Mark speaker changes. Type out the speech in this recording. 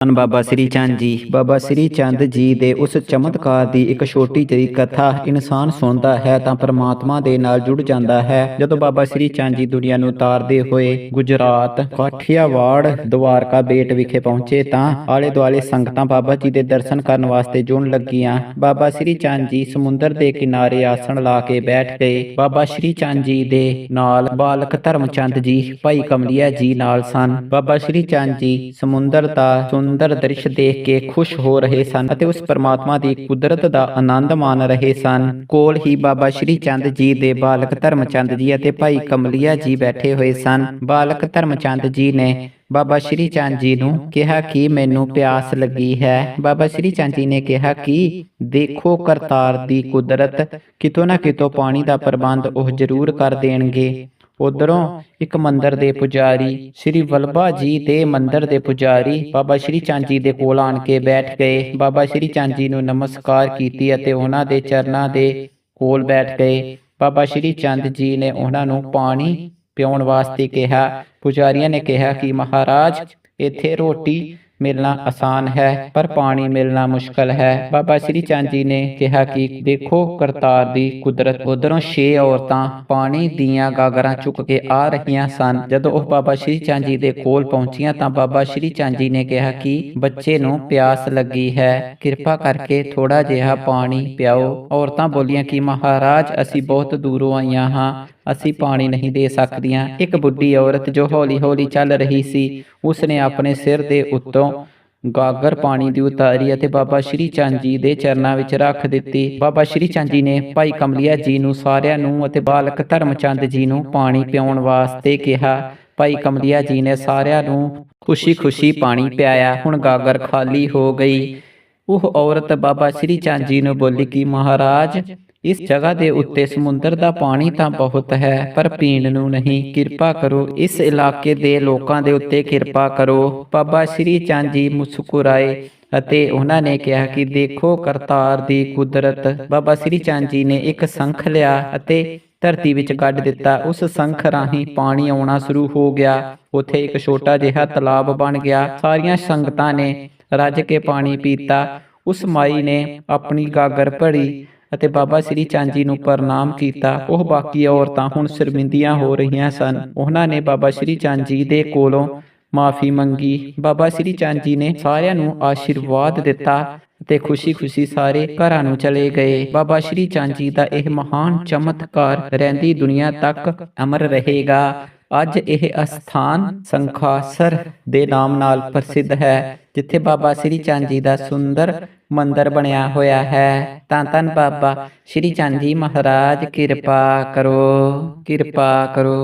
Speaker 1: ਧੰਨ ਬਾਬਾ ਸ੍ਰੀ ਚੰਦ ਜੀ। ਬਾਬਾ ਸ੍ਰੀ ਚੰਦ ਜੀ ਦੇ ਉਸ ਚਮਤਕਾਰ ਦੀ ਇੱਕ ਛੋਟੀ ਜਿਹੀ ਕਥਾ ਇਨਸਾਨ ਸੁਣਦਾ ਹੈ ਤਾਂ ਪ੍ਰਮਾਤਮਾ ਦੇ ਨਾਲ ਜੁੜ ਜਾਂਦਾ ਹੈ। ਜਦੋਂ ਬਾਬਾ ਸ੍ਰੀ ਚੰਦ ਜੀ ਦੁਨੀਆ ਨੂੰ ਉਤਾਰਦੇ ਹੋਏ ਗੁਜਰਾਤ, ਕਾਠੀਆਵਾੜ ਦਵਾਰਕਾ ਬੇਟ ਵਿਖੇ ਪਹੁੰਚੇ ਤਾਂ ਆਲੇ ਦੁਆਲੇ ਸੰਗਤਾਂ ਬਾਬਾ ਜੀ ਦੇ ਦਰਸ਼ਨ ਕਰਨ ਵਾਸਤੇ ਜੁੜਨ ਲੱਗੀਆਂ। ਬਾਬਾ ਸ੍ਰੀ ਚੰਦ ਜੀ ਸਮੁੰਦਰ ਦੇ ਕਿਨਾਰੇ ਆਸਣ ਲਾ ਕੇ ਬੈਠ ਗਏ। ਬਾਬਾ ਸ੍ਰੀ ਚੰਦ ਜੀ ਦੇ ਨਾਲ ਬਾਲਕ ਧਰਮ ਚੰਦ ਜੀ, ਭਾਈ ਕਮਲਿਆ ਜੀ ਨਾਲ ਸਨ। ਬਾਬਾ ਸ੍ਰੀ ਚੰਦ ਜੀ ਸਮੁੰਦਰ ਦਾ ਸੁੰਦਰ ਦ੍ਰਿਸ਼ ਦੇਖ ਕੇ ਖੁਸ਼ ਹੋ ਰਹੇ ਸਨ ਅਤੇ ਉਸ ਪਰਮਾਤਮਾ ਦੀ ਕੁਦਰਤ ਦਾ ਆਨੰਦ ਮਾਣ ਰਹੇ ਸਨ। ਕੋਲ ਹੀ ਬਾਬਾ ਸ੍ਰੀ ਚੰਦ ਜੀ ਦੇ ਬਾਲਕ ਧਰਮਚੰਦ ਜੀ ਅਤੇ ਭਾਈ ਕਮਲੀਆ ਜੀ ਬੈਠੇ ਹੋਏ ਸਨ। ਬਾਲਕ ਧਰਮਚੰਦ ਜੀ ਨੇ ਬਾਬਾ ਸ਼੍ਰੀ ਚੰਦ ਜੀ ਨੂੰ ਕਿਹਾ, ਕਿ ਮੈਨੂੰ ਪਿਆਸ ਲੱਗੀ ਹੈ? ਬਾਬਾ ਸ਼੍ਰੀ ਚੰਦ ਜੀ ਨੇ ਕਿਹਾ, ਕਿ? ਦੇਖੋ ਕਰਤਾਰ ਦੀ ਕੁਦਰਤ ਕਿਤੋਂ ਨਾ ਕਿਤੋਂ ਪਾਣੀ ਦਾ ਪ੍ਰਬੰਧ ਉਹ ਜ਼ਰੂਰ ਕਰ ਦੇਣਗੇ। ਉਧਰੋਂ ਇੱਕ ਮੰਦਿਰ ਦੇ ਪੁਜਾਰੀ, ਸ੍ਰੀ ਵਲਭਾ ਜੀ ਦੇ ਮੰਦਰ ਦੇ ਪੁਜਾਰੀ ਬਾਬਾ ਸ਼੍ਰੀ ਚੰਦ ਜੀ ਦੇ ਕੋਲ ਆਣ ਕੇ ਬੈਠ ਗਏ। ਬਾਬਾ ਸ਼੍ਰੀ ਚੰਦ ਜੀ ਨੂੰ ਨਮਸਕਾਰ ਕੀਤੀ ਅਤੇ ਉਹਨਾਂ ਦੇ ਚਰਨਾਂ ਦੇ ਕੋਲ ਬੈਠ ਗਏ। ਬਾਬਾ ਸ਼੍ਰੀ ਚੰਦ ਜੀ ਨੇ ਉਹਨਾਂ ਨੂੰ ਪਾਣੀ ਪਿਉਣ ਵਾਸਤੇ ਕਿਹਾ। ਪੁਜਾਰੀਆਂ ਨੇ ਕਿਹਾ ਕਿ ਮਹਾਰਾਜ, ਇੱਥੇ ਰੋਟੀ ਮਿਲਣਾ ਆਸਾਨ ਹੈ, ਪਰ ਪਾਣੀ ਮਿਲਣਾ ਮੁਸ਼ਕਲ ਹੈ। ਬਾਬਾ ਸ਼੍ਰੀ ਚੰਦ ਜੀ ਨੇ ਕਿਹਾ ਕਿ ਦੇਖੋ ਕਰਤਾਰ ਦੀ ਕੁਦਰਤ, ਉਧਰੋਂ ਛੇ ਔਰਤਾਂ ਪਾਣੀ ਦੀਆਂ ਗਾਗਰਾਂ ਚੁੱਕ ਕੇ ਆ ਰਹੀਆਂ ਸਨ। ਜਦੋਂ ਉਹ ਬਾਬਾ ਸ਼੍ਰੀ ਚੰਦ ਜੀ ਦੇ ਕੋਲ ਪਹੁੰਚੀਆਂ ਤਾਂ ਬਾਬਾ ਸ਼੍ਰੀ ਚੰਦ ਜੀ ਨੇ ਕਿਹਾ ਕਿ ਬੱਚੇ ਨੂੰ ਪਿਆਸ ਲੱਗੀ ਹੈ, ਕਿਰਪਾ ਕਰਕੇ ਥੋੜਾ ਜਿਹਾ ਪਾਣੀ ਪਿਆਓ। ਔਰਤਾਂ ਬੋਲੀਆਂ ਕਿ ਮਹਾਰਾਜ, ਅਸੀਂ ਬਹੁਤ ਦੂਰੋਂ ਆਈਆਂ ਹਾਂ। ਅਸੀਂ ਪਾਣੀ ਨਹੀਂ ਦੇ ਸਕਦੀਆਂ। ਇੱਕ ਬੁੱਢੀ ਔਰਤ ਜੋ ਹੌਲੀ-ਹੌਲੀ ਚੱਲ ਰਹੀ ਸੀ ਉਸਨੇ ਆਪਣੇ ਸਿਰ ਦੇ ਉੱਤੋਂ ਗਾਗਰ ਪਾਣੀ ਦੀ ਉਤਾਰੀ ਅਤੇ ਬਾਬਾ ਸ਼੍ਰੀ ਚੰਦ ਜੀ ਦੇ ਚਰਨਾਂ ਵਿੱਚ ਰੱਖ ਦਿੱਤੀ। ਬਾਬਾ ਸ਼੍ਰੀ ਚੰਦ ਜੀ ਨੇ ਭਾਈ ਕਮਲੀਆ ਜੀ ਨੂੰ ਸਾਰਿਆਂ ਨੂੰ ਅਤੇ ਬਾਲਕ ਧਰਮਚੰਦ ਜੀ ਨੂੰ ਪਾਣੀ ਪਿਉਣ ਵਾਸਤੇ ਕਿਹਾ। ਭਾਈ ਕਮਲੀਆ ਜੀ ਨੇ ਸਾਰਿਆਂ ਨੂੰ ਖੁਸ਼ੀ-ਖੁਸ਼ੀ ਪਾਣੀ ਪਿਆਇਆ। ਹੁਣ ਗਾਗਰ ਖਾਲੀ ਹੋ ਗਈ। ਉਹ ਔਰਤ ਬਾਬਾ ਸ਼੍ਰੀ ਚੰਦ ਜੀ ਨੂੰ ਬੋਲੀ ਕਿ ਮਹਾਰਾਜ ਇਸ ਜਗ੍ਹਾ ਦੇ ਉੱਤੇ ਸਮੁੰਦਰ ਦਾ ਪਾਣੀ ਤਾਂ ਬਹੁਤ ਹੈ, ਪਰ ਪੀਣ ਨੂੰ ਨਹੀਂ। ਕਿਰਪਾ ਕਰੋ, ਇਸ ਇਲਾਕੇ ਦੇ ਲੋਕਾਂ ਦੇ ਉੱਤੇ ਕਿਰਪਾ ਕਰੋ। ਬਾਬਾ ਸ਼੍ਰੀ ਚੰਦ ਜੀ ਮੁਸਕਰਾਏ ਅਤੇ ਉਹਨਾਂ ਨੇ ਕਿਹਾ ਕਿ ਦੇਖੋ ਕਰਤਾਰ ਦੀ ਕੁਦਰਤ। ਬਾਬਾ ਸ਼੍ਰੀ ਚੰਦ ਜੀ ਨੇ ਇੱਕ ਸੰਖ ਲਿਆ ਅਤੇ ਧਰਤੀ ਵਿੱਚ ਗੱਡ ਦਿੱਤਾ। ਉਸ ਸੰਖ ਰਾਹੀਂ ਪਾਣੀ ਆਉਣਾ ਸ਼ੁਰੂ ਹੋ ਗਿਆ। ਉੱਥੇ ਇੱਕ ਛੋਟਾ ਜਿਹਾ ਤਲਾਬ ਬਣ ਗਿਆ। ਸਾਰੀਆਂ ਸੰਗਤਾਂ ਨੇ ਰੱਜ ਕੇ ਪਾਣੀ ਪੀਤਾ। ਉਸ ਮਾਈ ਨੇ ਆਪਣੀ ਗਾਗਰ ਭਰੀ ਅਤੇ ਬਾਬਾ ਸ੍ਰੀ ਚੰਦ ਜੀ ਨੂੰ ਪ੍ਰਣਾਮ ਕੀਤਾ। ਉਹ ਬਾਕੀ ਔਰਤਾਂ ਹੁਣ ਸ਼ਰਮਿੰਦੀਆਂ ਹੋ ਰਹੀਆਂ ਸਨ। ਉਹਨਾਂ ਨੇ ਬਾਬਾ ਸ੍ਰੀ ਚੰਦ ਜੀ ਦੇ ਕੋਲੋਂ ਮਾਫੀ ਮੰਗੀ। ਬਾਬਾ ਸ੍ਰੀ ਚੰਦ ਜੀ ਨੇ ਸਾਰਿਆਂ ਨੂੰ ਆਸ਼ੀਰਵਾਦ ਦਿੱਤਾ ਤੇ ਖੁਸ਼ੀ-ਖੁਸ਼ੀ ਸਾਰੇ ਘਰਾਂ ਨੂੰ ਚਲੇ ਗਏ। ਬਾਬਾ ਸ੍ਰੀ ਚੰਦ ਜੀ ਦਾ ਇਹ ਮਹਾਨ ਚਮਤਕਾਰ ਰਹਿੰਦੀ ਦੁਨੀਆ ਤੱਕ ਅਮਰ ਰਹੇਗਾ। ਅੱਜ ਇਹ ਅਸਥਾਨ ਸੰਖਾਸਰ ਦੇ ਨਾਮ ਨਾਲ ਪ੍ਰਸਿੱਧ ਹੈ, ਜਿੱਥੇ ਬਾਬਾ ਸ੍ਰੀ ਚੰਦ ਜੀ ਦਾ ਸੁੰਦਰ ਮੰਦਿਰ ਬਣਿਆ ਹੋਇਆ ਹੈ। ਤਾਂ ਧੰਨ ਬਾਬਾ ਸ੍ਰੀ ਚੰਦ ਜੀ ਮਹਾਰਾਜ, ਕਿਰਪਾ ਕਰੋ ਕਿਰਪਾ ਕਰੋ।